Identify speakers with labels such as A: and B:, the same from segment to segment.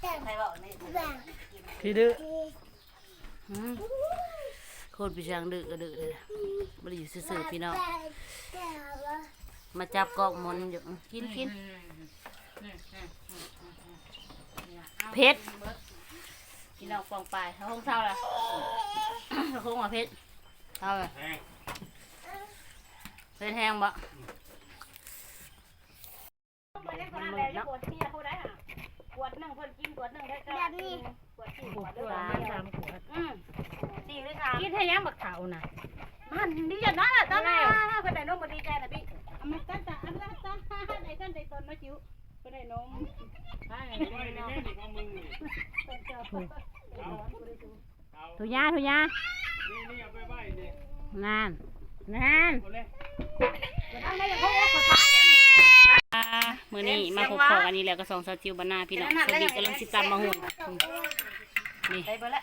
A: ใครบอกนี่
B: พี่ดื้อหืมโคตรพี่ช้างดื้อก็ดื้อเลยบ่ได้อยู่ซื่อๆพี่น้อง มาจับกอกมนอยู่กินกินเพชรกินเอาปองปลายเขาคงเท่าละเขาคงว่าเพชรเท่าละ
C: แห้ง
B: เพชรแห้งบ่
A: มาเล่นคนนั้นแล้วจะปวดเที่ยเขาได้ห่ะปว ดหนึ่งคนกินปวดหนึ่งได้ก็แบบนี้ปวดสี่ปวดด้วย
B: สามขวด
A: อืมสี่หรือสาม
B: กินให้ยังบักเถาน่ะ
A: มันดีอย่างนั้นอะตอนนั้นคนไหนนมดีใจนะพี่มันตั้งแต่อันนั้นตั้งไหนตั้งแต่ตอนน้อยจิ๋วคนไหนนม
C: ไม่ได้แม่นี่ของมึงนี่เอาเอา
B: ทุยาทุยา
C: นี่นี่เอาไปไว้ดิ
B: นานนาน
C: หมดเลย
A: ตั้งได้ยังเขาขอท้ายนี่
B: อ่า มื้อนี้มาพบพอกันนี้แล้วก็สองสาวจิวบรรณาพี่น้องสวัสดีกำลังสิตำมะฮุ่งนี่
A: ไปเบอร์ละ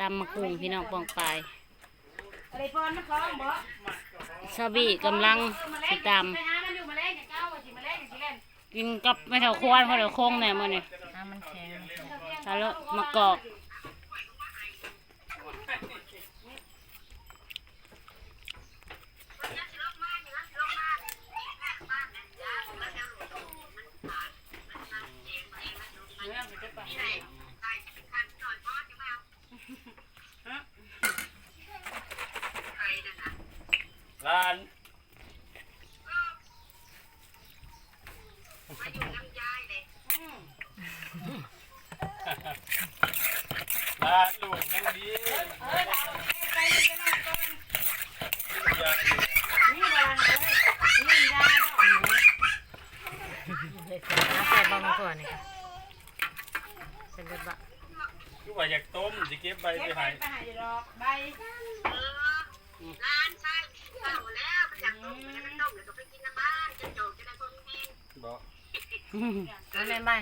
B: ตำมะกุ้งพี่น้องปองปลาย
A: อะไรปอนมันคล้องบ่
B: ซาบีกำลังสิต
A: ไปหามันอยู่มาเล่นอย่างเก้าสิมาเล่นอย่างที่เล่นำ
B: กินกับไม่เท่าควรเพราะเดี๋ยวโค้งแน่มื้อนี้
A: น้ำมันแข็ง
B: ถ้าแล้วมะกอก
C: ร้าน ร้านลูกยังดียาดี
A: นี่บาลานเลยนี่ยาเนาะ
B: ใส่บางส่วนนี่ค่ะใส่เบิดบะ
C: คือว่าอยากต้มสิเก็บใบไป
A: บไป
C: ให้
A: ไปหาอยู่ดอกใบ
D: ร้านใช่เก่าแล้วมันอยากต้มมันจะต้มแล้วก็ไปกินน้ำบ้านจะโจกจะได้คนแห้
C: บ
B: อันนั้นใบ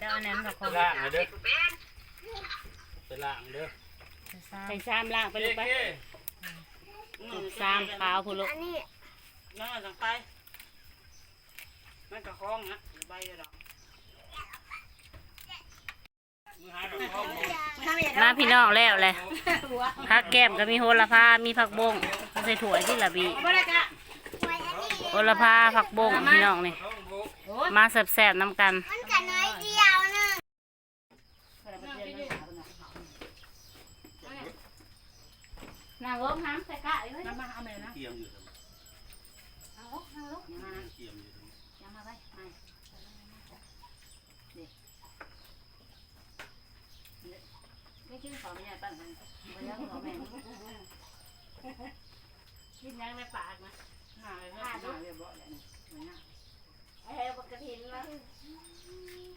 B: จะเอาอันนั้นกับคน
C: ล่างเลยเด้อ
D: เป็น
C: ไปล่างเด้อ
B: ใส่ซ้ำล่างไปลูกไป
C: เอ๊ะ
B: ซ้ำขาวพูลูก
A: นั่นแหละสั่งไปมันก็คล้องนะใบดอก
C: มือหาดอกทองบ่
B: มาพี่น้องแล้วเลยผักแก้มก็มีโหระพา มีผักบงเอาใส่ถ้วยที่ละบี
A: บ่ได้กะ
B: โหระพาผักบงพี่น้องนี่
C: ทองบ่
B: มาแซ่บๆน้ำกัน
D: มันกันน้อยเดียวนึง
A: นางลงน้ำใส่กะเลยน้ำมาเอาแม่นะ
C: เตรียมอยู่ตรง
A: นางลงนางลง
C: นี้เตรียมอยู่ตรงนี้
A: ยังมาไปไม่ไม่ชื่อขอไม่ใช่ปั้นมันไม่ยังขอแม่กินยังในปากนะหาเลยหาเลยบ่เลยนี่เอ้ยบักกระถินละ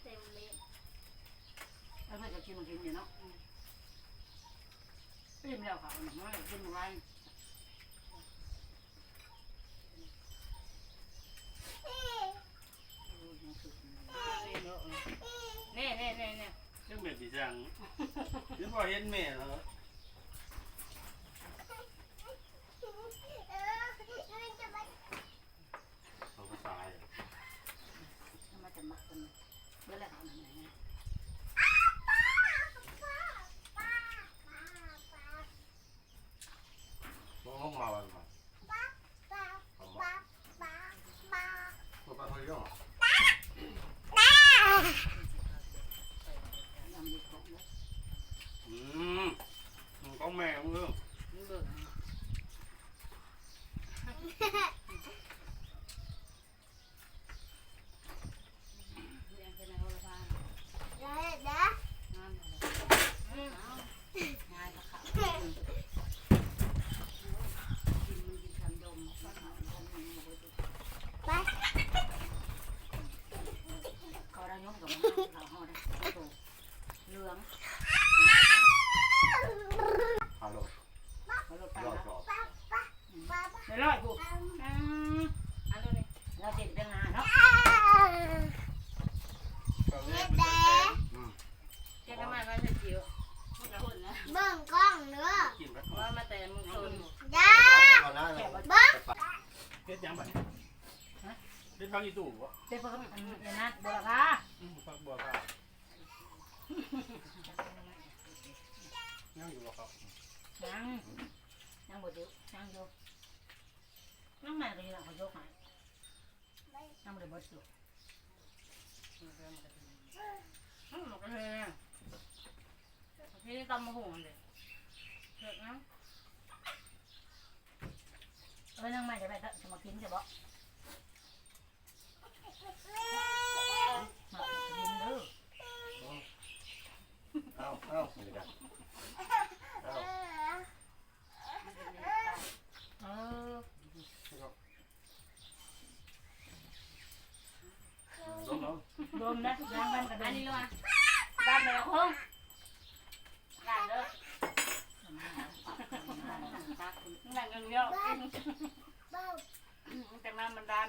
A: เต็มเลยแล้วเพื่อนก็กินมันกินอยู่เนาะ กินแล้วเขาหนึ่งไม่กินอะไรเน่เน่เน่เน่
C: เรื่องแบบสิจังหรือบ่เห็นแม่เหรอเขาก็ตาย
A: มาจะมักกันเมื่อไรเขาหนึ่งไง
E: บ่ห้องมาวันก่อนเอาบ่บ่ไปเขาเยอะ
C: อืมของแม่ของเรื่อง
A: เบิ่งเขาได้ยกกับมัน ยังบัดเด็ดพัง
E: อีตู่บ่
A: เด็กคนก็เดี๋ยวนะ
D: บัวค่ะอืมพั
C: กบั
A: วข้าวยัง
E: อ
C: ยู่บ่ครับยังยังบ่
A: เยวนั่งอยู่นั่งให
C: ม่ก็
A: อยู่หลังเขายกใหม่ยังบ่ได้บ่สุวนั่งบนก็เลยพี่ตำมะฮุ่งเลยเถอะนะ เออนั่งใหม่จะไปจะมากินจะบอกมากินเด้อ
E: เอาเอาไม่ได้เอา
A: เออ
E: ลงลง
A: รวมนะล้างบ้านกัน
B: อัน
A: นี้
B: นี้เลยบ้านแมวห้องหลานเด้อ หลานกันเยอะแต่น้ำมันดัน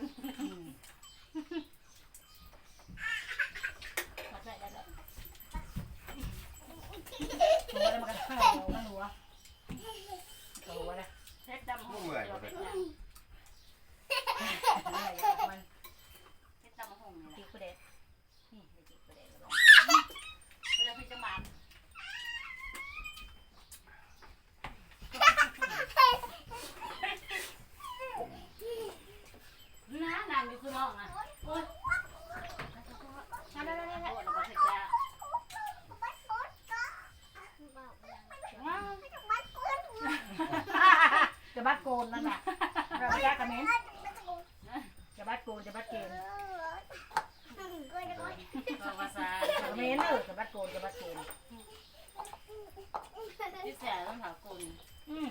A: มาใส่ได้แล้วตัวอะไรมากันข้าวมันหัวตัวอะไร
B: เพชรดำห้อง
A: อะไรมัน
B: เพชรดำห้องนี่
A: ตี
B: แหละ
A: กูเด็ดนี่ตีกูเด็ดแล้ว
B: เวลาพี่จะมาน้านางอยู่ คือน้องอะโอ้ยมาได้ได้ได้แล้วก็เสร็จแล้วว้าว
A: จะบัดโกนนั่นแหละเราไม่ได้กันเน้นจะบัดโกนจะบัดเกน
B: บอกภาษา
A: จะเม้นเออจะบัดโกนจะบัดเกน
B: ที่แสบต้องถามกุล
A: อืม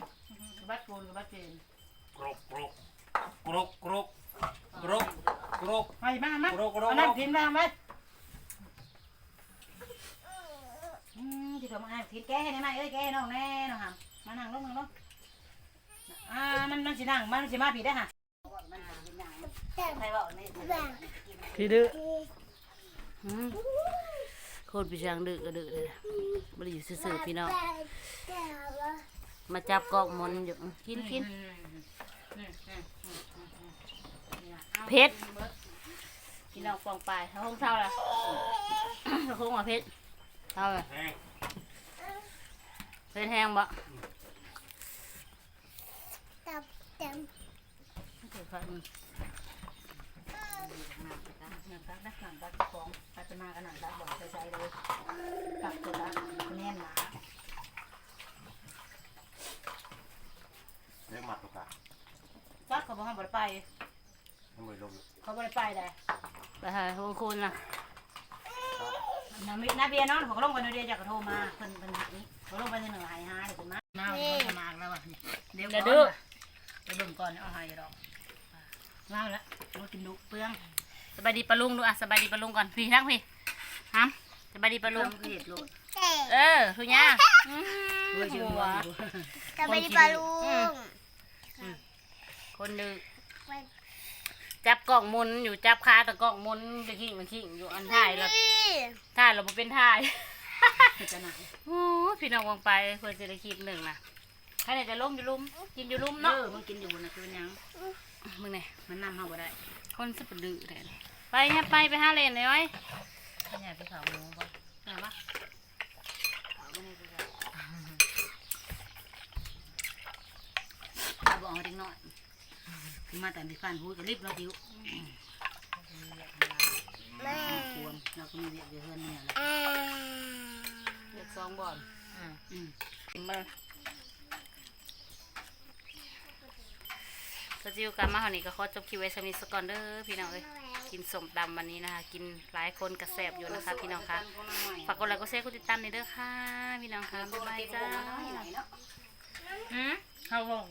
A: จะบัดโกนจะบัดเกน
C: กรกกรกกรกกรกกรก กรก
A: ไปมามา
C: โรคโรค
A: เอาน้ำกินมาไหมอืมที่เขามาอ่านกินแก้ให้ได้ไหมเอ้ยแก้ให้น้องแน่น้องหำมานั่งลงนั่งลงอ่ามันมันสินั่งมันสิมาผีได้ห่ะ
B: ใครบอกนี่
A: ผีดื้อ
B: โคตรพี่ช้างดื้อก็ดื้อเลยบริอยู่ซื่อๆพี่น้อง มาจับกอกมนอยู่กินกิน เพชรพี่น้องปองปลายห้องเท่าละห้องว่าเพชรเท่าละ
C: แห้ง
B: เพชรแห้งบ่ถือไฟมึง
A: หนังตักนะหนังตักของไปเป็นมากันหนังตักบอกใจๆเลยตักตัวตักแน่นหนา
E: เรียกหมัดตัวกะ
A: ตักเขาบอกให้บ่ได้ไป
E: ทำไมลง
A: เขาบ่ได้ไปเลย
B: ไปหาห้องคุณนะ
A: นามินาเบียร์น้องเขาลงไปในเดียจากกระโทรมาเพิ่นเพิ่นหานี้เขาลงไปในหนึ่งหายหาเดี๋ยวเพิ่นมามาเพิ่นมาแล้วว่ะเดี๋ยวก่อนเดี๋ยวเบิ่งก่อนเอาให้ดอกมาแล้วมากินดุเปลือง
B: สบายดีปะลุงดูอะสบายดีปะลุงก่อนพี่ทั้งพี่ฮัมสบายดีปะ
A: เปลื
B: ลุ
A: อง
B: ง
A: คือเห็ดโลด
B: เออทุกอย่างอืม
A: เว้ยชื่อ
B: หัว
A: ว่า
F: จะไปปลาลูก
B: คนดึก จับกล่องมุนอยู่จับคาแต่กล่องมุนไปขิงไปขิงอยู่อันถ่ายเราถ่ายเราบ่เป็นถ่าย
A: เห็ดจะหนัก
B: โอ้ยพี่น้องวางไปเพื่อจะได้คลิปหนึ่งนะใครเนี่ยจะล้มอยู่ลุมกินอยู่ลุม
A: เอ
B: เนาะ
A: อมันกินอยู่บนน่ะคือหยัง
B: มึงเนี่ย
A: มันนำเฮาบ่ได้
B: คนสะปดื้อเลยไปเนี่ยไปไปห้าเลนเลยไว้
A: ขยายไปเขาหมูบ่
B: ไหนวะ
A: เอาบ่เอาเด็กน้อยคือ มาแต่ที่ฟันพูดก็รีบเราดิว
F: แม่
A: ควรเราก็มีเวียกอยู่เฮือนเนี่ยแหละ
F: อ่า
B: เด็กสองบ่อน
A: อืม
B: กินมาสจิวกันมาเท่านี้ก็ขอจบคลิปไว้สำหรับนิสก่อนเด้อพี่น้องเอ้ยกินสมตำวันนี้นะคะ กินหลายคนกระแสบอยู่นะคะ พี่น้องค่ะฝากกดไลค์กดแชร์กดติดตามในอยเด้อค่ะ พี่น้องค่ะบ๊ายบายจ้าหืม
A: เข้าห้อง